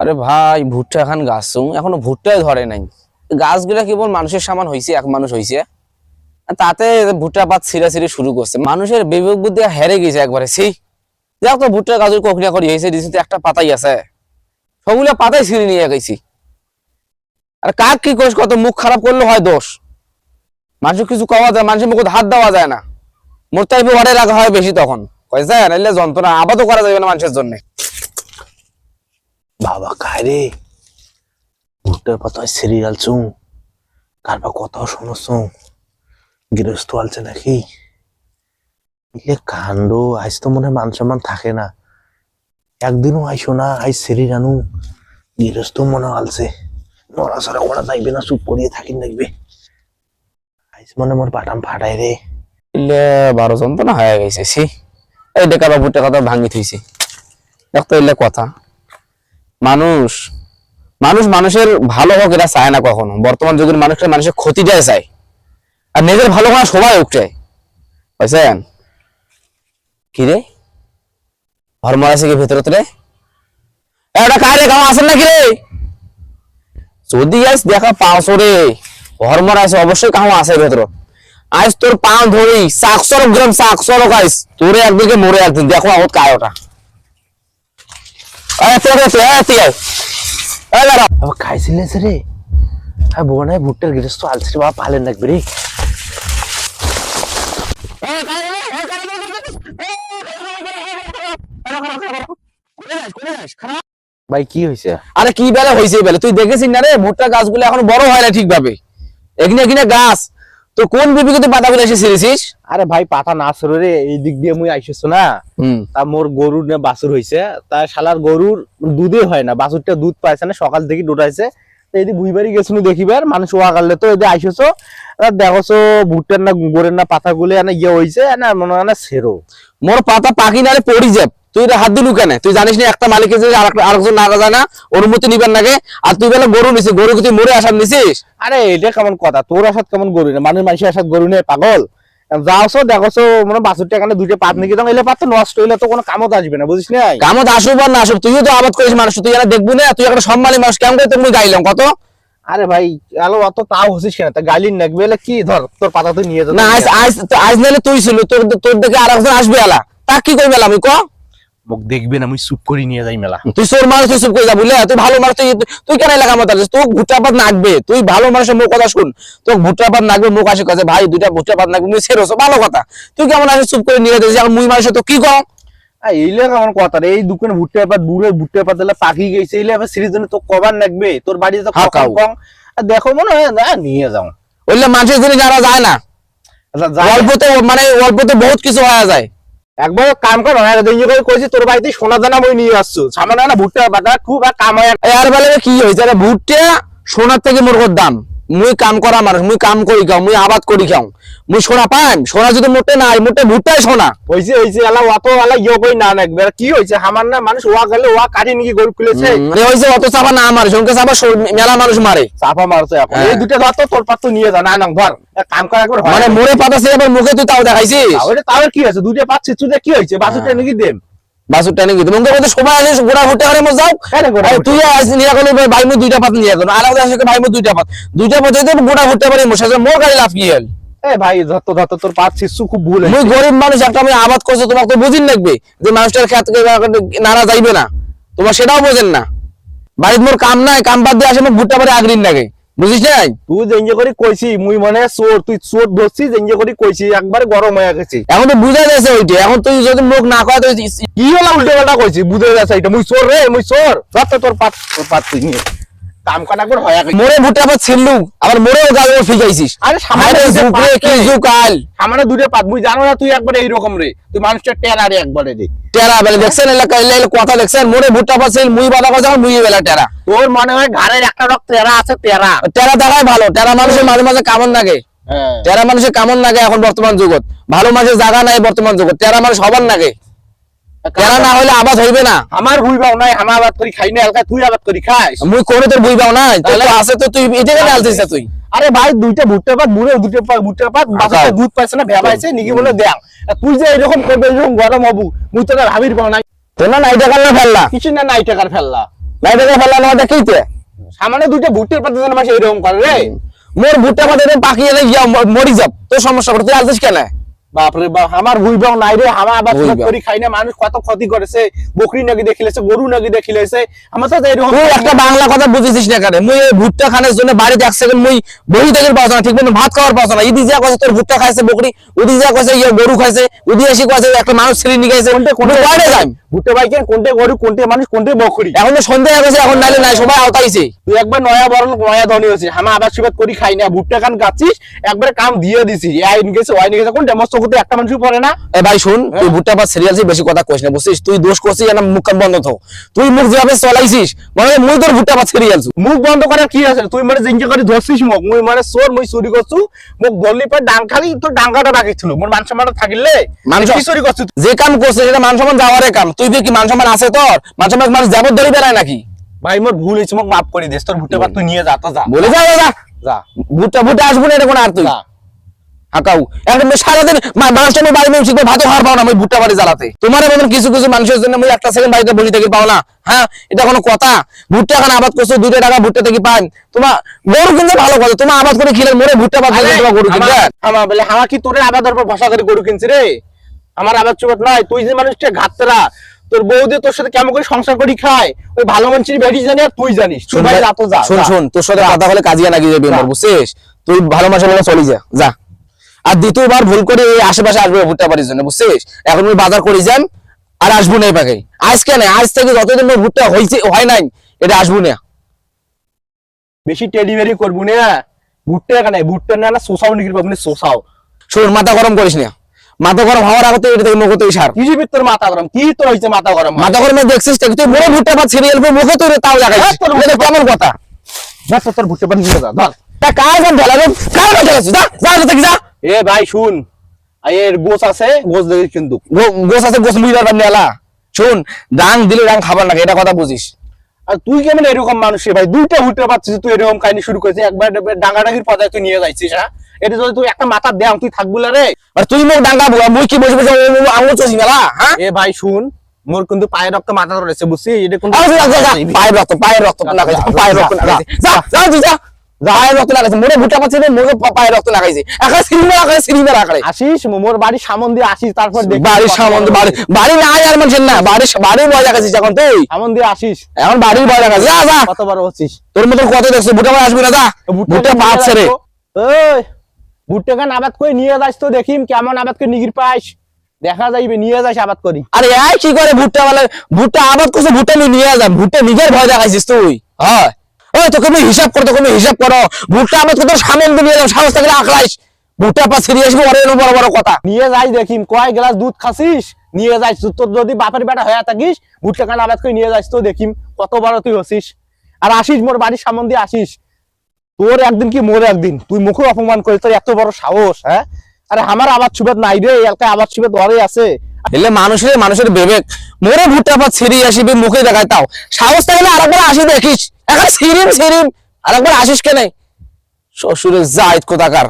আরে ভাই, ভুট্টা এখন গাছ এখনও ভুট্টাই ধরে নাই। গাছগুলা কেবল মানুষের সামান হইছে, এক মানুষ আর তাতে ভুট্টা পাত ছিঁড়া ছিঁড়ে শুরু করছে। মানুষের বিবেক বুদ্ধি হেরে গেছে একবারে। সেই যাও তো ভুট্টা গাছের কখরিয়া করি। হয়েছে দিছে, একটা পাতাই আছে। সবগুলা পাতাই ছিঁড়ে নিয়ে গেছি। আর কাক কি কোষ কত মুখ খারাপ করলে হয় দোষ। মানুষ কিছু কওয়া যায়, মানুষের মুখে হাত দেওয়া যায় না। মোর টাইপে ঘরে রাখা হয় বেশি তখন। কয়েছে যন্ত্রণা আবাদও করা যাবে না মানুষের জন্য। বাবা, কায় রে? ভুট্টার পাতায় সিরিয়াল চুং কারবা কথা শুনছো গৃহস্থ আলছে নাকি? ইলে কাণ্ড আজ তো মনে মান সম্মান থাকে না। একদিনও আইসো না আজ সেরি জানু গৃহস্থ মনে আলছে। নড়াচড়া করা যাইবে না, চুপ করিয়ে থাকি দেখবে। আইস মনে মোর পাটাম ফাটাই রে। ইলে বারো যন্ত্রণা হয়ে গেছে সি এই ডেকা বাবুর টাকা তো ভাঙি থইছে। দেখ তো ইলে কথা। মানুষ মানুষ মানুষের ভালো হোক এটা চায় না কখনো। বর্তমান যুগের মানুষের মানুষের ক্ষতিটাই চায়। আর নিজের ভালো করা সবাই উঠছে বুঝছেন? কি রে? ধর্ম আছে কি ভেতরত রে? এটা কারে গাও আসেন নাকি রে? যদি আজ দেখা পাঁচশো রে ধর্মর আছে, অবশ্যই কাহো আছে ভেতর আজ তোর পাও ধরি সাকশো গ্রাম সাকশো গাইস। তোরে একদিকে, মরে একদিন দেখো আগত কায় আরে তোরে তো এ তুই আয়। এই দাঁড়া। বাবা খাইছিলে রে? হ্যাঁ বোনায় ভুট্টার গৃহস্থ আলছে বাবা পালেন দেখবে রে ভাই কি হয়েছে আরে কি বেলা হয়েছে বেলা? তুই দেখেছিস না রে? ভুট্টা গাছগুলো এখন বড় হয় না ঠিকভাবে। এখানে এখানে গাছ। তো কোন বিবিকে তুই পাতাগুলো এসে ছিঁড়েছিস? আরে ভাই পাতা না সরে রে এই দিক দিয়ে মুই আইসেছো না। তা মোর গরুর না বাছুর হইছে। তা শালার গরুর দুধে হয় না বাছুরটা দুধ পাইছে না সকাল থেকে ডোটাইছে এদি বুইবাড়ি গেছিল দেখিবার মানুষ ওয়া গালে তো এদি আইসেছো। দেখোছো ভুট্টার না গোড়ের না পাতাগুলো না ইয়ে হইছে না মনে হয় না সেরো মোর পাতা পাখি নালে পড়ি যাব। তুই এটা হাত দিলু কেন? তুই জানিস না একটা মালিকের যে আরেক- আরেকজন নাগা যায় না অনুমতি নিবেন নাকি? আর তুই বেলা গরু নিছিস গরু তুই মরে আসার নিছিস? আরে এটা কেমন কথা? তোর আসাদ কেমন গরু না মানুষ মানুষের আসাদ গরু নেই পাগল? যাওছো দেখোছো মানে বাছুরটা এখানে দুইটা পাত নিয়ে যাও এলে পাত নষ্ট হইলে তো কোনো কামত আসবে না বুঝিস না কামত আসুক বা না তুইও তো আবাদ করিস মানুষ তুই এটা দেখবি না তুই একটা সম্মানী মানুষ কেমন করে তুমি গাইলাম কত? আরে ভাই আলো অত তাও হচ্ছিস কেন? তা গালির নাকবে এলে কি? ধর তোর পাতা তো নিয়ে যা না আজ আজ আজ তুই ছিল তোর তোর দেখে আর একজন আসবে আলা তা কি করবে আমি ক? মুখ দেখবে না আমি চুপ করে নিয়ে যাই মেলা। তুই চোর মানুষ তুই চুপ করে যা বুঝলে তুই ভালো মানুষ তুই তুই কেন এলাকা মতো আছিস তোর ভুট্টা পাত নাকবে। তুই ভালো মানুষের মুখ কথা শুন। তোর ভুট্টা পাত নাকবে মুখ আসে কাছে ভাই দুইটা ভুট্টা পাত নাকবে মুই ছেড়েছো ভালো কথা। তুই কেমন চুপ করে নিয়ে যাচ্ছিস এখন মুই মানুষের তো কি কম এইলে কেমন কথা রে এই দোকানে ভুট্টা পাত বুড়ে ভুট্টা পাত দিলে পাখি গেছে এইলে আবার সিরিজ তো কবার নাকবে তোর বাড়িতে তো কম আর দেখো মনে হয় না নিয়ে যাও। বললে মানুষের জিনিস যারা যায় না? আচ্ছা অল্পতে মানে অল্পতে বহুত কিছু হয়ে যায়। একবার কাম কর কইছি, তোর বাড়িতে সোনা দানা বই নিয়ে আসছো। সামান্য না ভুট্টা খুব আর কাম হয়। আর বেলা কি হয়েছে ভুট্টা সোনার থেকে মোর দাম? মুই কাম করা মানুষ মুই কাম করি খাও মুই আবাদ করি খাও। মুই সোনা পাইম সোনা যদি মোটে নাই মোটে ভুট্টাই সোনা। হইছে হইছে এলা অত এলা ইয়ে কই না নাকবে আর কি হইছে আমার না মানুষ ওয়া গেলে ওয়া কাটি নিয়ে গরু খুলেছে মানে হয়েছে অত চাপা না মারে সঙ্গে চাপা মেলা মানুষ মারে চাপা মারছে এখন। এই দুটো ধর তো তোর পাত নিয়ে যা না না ধর এক কাম করা একবার মানে। মোড়ে পাতা সে এবার মুখে তুই তাও দেখাইছিস। তাহলে কি আছে দুইটা পাত ছিচুতে কি হইছে বাসুটা নাকি দেম। বাসুর টানে গিয়ে মুখে বলতে সবাই আসিস গোড়া ভুট্টা হারে মো যাও। আরে তুই আজ নিয়ে ভাই মু দুইটা পাত নিয়ে গেল আর আমাদের আসে ভাই মু দুইটা পাত। দুইটা পাত যদি গোড়া ভুট্টা পারি মোর সাথে মোর গাড়ি লাভ কি হল এ ভাই তোর পাত ছিচু খুব ভুল মুই গরিব মানুষ একটা আমি আবাদ করছ তোমাকে বুঝিন লাগবে যে মানুষটার খেত নারা যাইবে না। তোমার সেটাও বোঝেন না। বাড়ির মোর কাম নাই কাম বাদ দিয়ে আসে মোক ভুট্টা পারে আগ্রিন লাগে। বুঝিস নাই? তুই জেঞ্জে করে কইছি মুই মনে চোর তুই চোর ধরছি জেঞ্জে করে কইছি একবার গরম হয়ে গেছি। এখন তো বুঝা যাচ্ছে ওইটা এখন তুই যদি মুখ না কয় তুই কি হলো উল্টো পাল্টা কইছি? বুঝে যাচ্ছে এটা মুই চোর রে মুই চোর। তোর পাত তোর পাত তুই নিয়ে। কাম কাটা করে হয়ে মোরে ভুট্টা পাত ছিললু আবার মোরেও গাল ফিকাইছিস আরে জুকরে পাত কি। জুকাল আমার পাত মুই জানো না তুই একবার এইরকম রে। তুই মানুষটা টেরা রে একবারে রে। টেরা বেলে দেখছেন এলাকা এলে এলে কথা দেখছেন? মোরে ভুট্টা পাত ছিল মুই বাদা কথা মুই বেলা টেরা। তোর মনে হয় ঘাড়ের একটা রক্ত টেরা আছে টেরা। টেরা দেখাই ভালো টেরা মানুষের মাঝে মাঝে কামন লাগে। হ্যাঁ। টেরা মানুষের কামন লাগে এখন বর্তমান যুগত। ভালো মানুষের জায়গা নাই বর্তমান যুগত টেরা মানুষ হবার লাগে। টেরা না হলে আবাদ হইবে না। আমার ভুইবাও নাই আমার আবাদ করি খাই না এলাকা তুই আবাদ করি খাস মুই করে তোর বুঝবাও না তোর তো আছে তো তুই এটা কেন আলতিস তুই। আরে ভাই দুইটা ভুট্টা পাত বুড়ে দুটো পা- ভুট্টা পাত বাচ্চাটা দুধ পাইছে না ভেবাইছে নিকি বলে দেখ তুই যে এরকম করবে এরকম গরম হবু মুই তো ভাবির পাও নাই। তোর না নাইটা কান্না ফেললা? কিছু না নাই টাকার ফেললা। লাইটে ফেলা না দেখিতে সামনে দুইটা ভুট্টের পাতা যেন মাসে এরকম করে রে। মোর ভুট্টা পাতে পাকিয়ে গিয়া মরি যাব তোর সমস্যা করে তুই আসছিস কেন? বাপরে বাপ আমার ভুইবাও নাই রে আমার আবার। করি খাই না মানুষ কত ক্ষতি করেছে বকরি নাকি দেখিলেছে গরু নাকি দেখিলেছে আমার তো এরকম তুই একটা বাংলা কথা বুঝেছিস না কেন? মুই ভুট্টা খানের জন্য বাড়িতে এক সেকেন্ড মুই বহি থেকে পাওয়া না ঠিক মতো ভাত খাওয়ার পাওয়া না। ইদি যা কইছে তোর ভুট্টা খাইছে বকরি উদি যা কইছে ইয়ে গরু খাইছে উদি এসে কইছে একটা মানুষ ছেড়ে নিয়ে গেছে কোনটা কোনটা? বাইরে যাই। ভুট্টে বাইকে কোনটে গরু কোনটে মানুষ কোনটে বকরি? এখন তো সন্ধ্যা হয়ে গেছে এখন নাইলে নাই সবাই আওতাইছে। তুই একবার নয়া বরণ নয়া ধনী হয়েছিস আমার আবার সুবাদ করি খাই না ভুট্টা কান গাচ্ছিস একবারে কাম দিয়ে দিছিস আইন গেছে ওয়াইন গেছে কোন ডেমস চকুতে একটা মানুষ পড়ে না। এ ভাই শুন তুই ভুট্টা পাত সিরিয়াল বেশি কথা কইস না বুঝছিস? তুই দোষ করছিস না মুখ কান বন্ধ থাক। তুই মুখ যেভাবে চলাইছিস মানে মুই তোর ভুট্টা সিরিয়াল মুখ বন্ধ করার কি আছে? তুই মানে জিঙ্কে করে ধরছিস মুখ। মুই মানে চোর মুই চুরি করছু। মুখ বললি পর ডাঙ্কালি তোর ডাঙ্কাটা রাখিছিল মোর মান সম্মান থাকিলে মান কি চুরি করছিস যে কাম করছিস সেটা মান সম্মান যাওয়ারে কাম। তুই কি মান সম্মান আছে তোর? মান সম্মান মানুষ যাবত ধরে বেড়ায় নাকি? ভাই মোর ভুল হয়েছে মোক মাফ করে দিস। তোর ভুট্টা তুই নিয়ে যা তো যা। বলে যা যা, যা। যা। ভুট্টা ভুট্টা আসব না এটা কোনো আর তুই। যা হাকাউ। এখন সারাদিন মা- মানুষটা আমি বাড়ি মেয়ে ভাতও পাও না আমি ভুট্টা বাড়ি জ্বালাতে। তোমার মতন কিছু কিছু মানুষের জন্য আমি একটা সেকেন্ড বাড়িতে বসে থেকে পাও না। হ্যাঁ এটা কোনো কথা। ভুট্টা এখন আবাদ করছ দুটো টাকা ভুট্টা থেকে পান তোমার গরু কিনতে ভালো কথা। তোমার আবাদ করে খিলে মরে ভুট্টা বাদ তোমার গরু কিনতে। আমার- বলে আমার কি তোরে আবাদের উপর ভরসা করে গরু কিনছি রে? আমার আবাদ চুবত নাই। তুই যে মানুষটা ঘাতরা তোর বৌদি তোর সাথে কেমন করে সংসার করি খায় ওই ভালো মানুষের বেরিয়ে জানি আর তুই জানিস। তুই ভাই যা যা শোন শোন তোর সাথে কথা হলে কাজিয়া লাগিয়ে যাবে আমার বুঝছিস? তুই ভালো মাসে বলে চলি যা যা। আর দ্বিতীয়বার ভুল করে এই আশেপাশে আসবে ভুট্টা বাড়ির জন্য বুঝছিস এখন আমি বাজার করে যান আর আসব না এই পাকে আজকে না আজ থেকে যতদিন ভুট্টা হয়েছে হয় নাই এটা আসব না বেশি টেলিভারি করব না ভুট্টা এখানে ভুট্টা না নিকির শোষাও শোন মাথা গরম করিস না মাথা গরম হওয়ার আগে এটা থেকে মুখে তুই সার কি যে তোর মাথা গরম কি তোর হয়েছে মাথা গরম মাথা গরম দেখছিস তুই বড় ভুট্টা পাত সিরিয়াল মুখে তাও হ্যাঁ, তোর এটা কেমন কথা যা তোর ভুট্টা পান নিয়ে যা ধর তা কার গান ঢালা রে কার গান ঢালাছিস যা যা যা থেকে যা এ ভাই শুন। এর গোছ আছে? গোছ কিন্তু। আছে বান্নে আলা শোন ডাং দিলে ডাং খাবার লাগে এটা কথা বুঝিস। আর তুই কেমন এরকম মানুষ ভাই? দুইটা ভুট্টা পাচ্ছিস তুই এরকম কাহিনী শুরু করেছিস। একবার ডাঙ্গাডাঙ্গির পর্যায়ে তুই নিয়ে যাইছিস হ্যাঁ? এটা যদি তুই একটা মাথা দেও তুই থাকবি না রে। আর তুই মুখ ডাঙ্গা বুয়া মুই কি বসে বসে আঙুল মেলা হ্যাঁ? এ ভাই শুন মোর কিন্তু পায়ের রক্ত মাথা ধরেছে বুঝছিস? এটা যা, পায়ের রক্ত পায়ের রক্ত পায়ের রক্ত যা, যা যা। তুই যা যা পায়ের রক্ত লাগাইছে মোরে ভুট্টা পাচ্ছে মোরে পা- পায়ের রক্ত লাগাইছে। একা সিরিমে লাগাইছে সিরিমে লাগাই আসিস মোর বাড়ি সামন দিয়ে আসিস তারপর দেখবি বাড়ির সামন্ত বাড়ি বাড়ি না আর মানুষের না বাড়ি বাড়ির বয় এখন তুই। সামন দিয়ে আসিস এখন বাড়ির বয় যা যা। কত বড় হচ্ছিস? তোর মতন কত দেখছিস পায়ে আসবি না যা। ভুট্টা পাচ্ছে রে। ওই ভুট্টা গান আবাদ করে নিয়ে যাস তো দেখিম কেমন আবাদ করে নিগির পাইস। দেখা যাইবে নিয়ে যাস আবাদ করি। আরে এই কি করে ভুট্টা বলে ভুট্টা আবাদ করছে ভুট্টা নিয়ে নিয়ে যা ভুট্টা নিজের ভয় দেখাইছিস তুই। হয়। ওই তোকে আমি হিসাব করো তোকে আমি হিসাব করো। ভুট্টা আবাদ করতে সামনে নিয়ে যাও সাহস থাকলে আখলাইস ভুট্টা পা ছিড়িয়ে আসবি বড় বড় কথা। নিয়ে যাই দেখিম কয় গ্লাস দুধ খাসিস? নিয়ে যাইস তোর যদি বাপের বেটা হয়ে থাকিস ভুট্টা গান আবাদ করে নিয়ে যাইস তো দেখিম কত বড় তুই হসিস। আর আসিস মোর বাড়ির সামন দিয়ে আসিস। তোর একদিন কি মোর একদিন? তুই মুখে অপমান করিস তোর এত বড় সাহস হ্যাঁ? আরে আমার আবাদ সুবেদ নাই রে এলাকায় আবার সুবেদ ঘরে আছে। এলে মানুষের মানুষের বিবেক। মোরে ভুট্টা পা ছিড়িয়ে আসিবি মুখে দেখায় তাও। সাহস থাকলে আরেকবার আসি দেখিস। এখন সিরিম সিরিম আর একবার আসিস কেন? শ্বশুরের জায়দ কোথাকার?